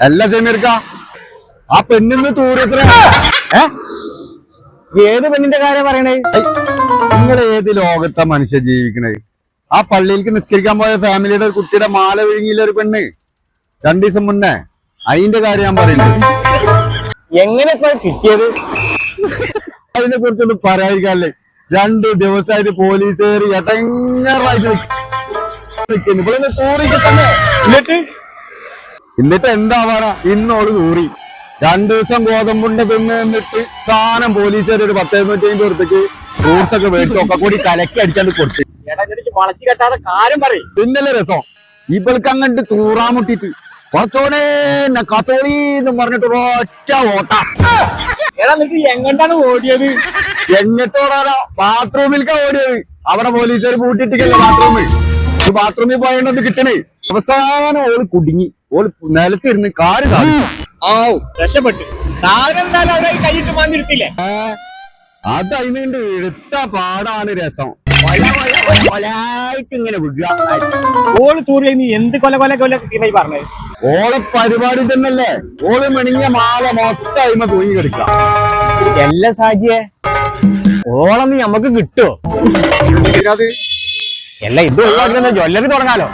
അല്ല സെമീർക്ക. ആ പെണ്ണിന്ന് തൂരത്ര ഏത് പെണ്ണിന്റെ കാര്യം പറയണേ? നിങ്ങൾ ഏത് ലോകത്തെ മനുഷ്യ ജീവിക്കണേ ആ പള്ളിയിലേക്ക് നിസ്കരിക്കാൻ പോയ ഫാമിലിയുടെ ഒരു കുട്ടിയുടെ മാല വിഴുങ്ങിയില്ല ഒരു പെണ്ണ്? രണ്ടു ദിവസം മുന്നേ. അതിന്റെ കാര്യം ഞാൻ പറയുന്നത് എങ്ങനെ ഇപ്പൊ കിട്ടിയത്? അതിനെ കുറിച്ചൊന്നും പറയാതിരിക്കാല്ലേ രണ്ടു ദിവസമായിട്ട് പോലീസ് കയറി നിൽക്കുന്നു ഇവിടെ തൂറിക്ക് തന്നെ. എന്നിട്ട്? എന്നിട്ട് എന്താവാനാ? ഇന്നോട് തൂറി രണ്ടു ദിവസം ഗോതമ്പുണ്ട് തിന്ന് എന്നിട്ട് സാധനം പോലീസുകാർ ഒരു പത്ത് എഴുന്നൂറ്റി അഞ്ചു കൊടുത്തേക്ക് ഫ്രൂട്ട്സ് ഒക്കെ മേടിച്ച് ഒക്കെ കൂടി കലക്കി അടിച്ചാണ്ട് കൊടുത്തു. എന്നിട്ട് വളച്ചു കെട്ടാതെ കാര്യം പറയും. പിന്നല്ലേ രസം? ഇവൾക്ക് അങ്ങോട്ട് തൂറാൻ മുട്ടിട്ട് കുറച്ചോടെ കത്തോളി എന്ന് പറഞ്ഞിട്ട് ഒറ്റ ഓട്ട. എടാ എന്നിട്ട് എങ്ങോട്ടാണ് ഓടിയത്? എങ്ങോട്ടോടാ ബാത്റൂമിലേക്കാ ഓടിയത്. അവിടെ പോലീസുകാർ പൂട്ടിട്ടില്ല ബാത്റൂമിൽ ഈ ബാത്റൂമിൽ പോയത് കിട്ടണേ? അവസാനം ഓൾ കുടുങ്ങി. ഓൾ നിലത്തിരുന്ന് കാറ് ആവും രക്ഷപ്പെട്ടു. സാധനം എന്തായാലും അവിടെ കൈയിട്ട് വന്നിരുത്തില്ലേ? അത് അതിനുണ്ട് എടുത്ത പാടാണ് രസം. കൊലായിട്ട് ഇങ്ങനെ വിടുക. ഓൾ തൂറിയ നീ എന്ത് കൊല കൊല കൊല പറഞ്ഞത്? ഓളെ പരിപാടി തന്നെയല്ലേ ഓൾ മെണിഞ്ഞ മാല മൊത്തം അയിമ തൂങ്ങി കിടക്കുക. എല്ലാ സാജിയെ. ഓളന്ന് നമുക്ക് കിട്ടുമോ അല്ല ഇത് ജ്വല്ലറി തുടങ്ങാലോ?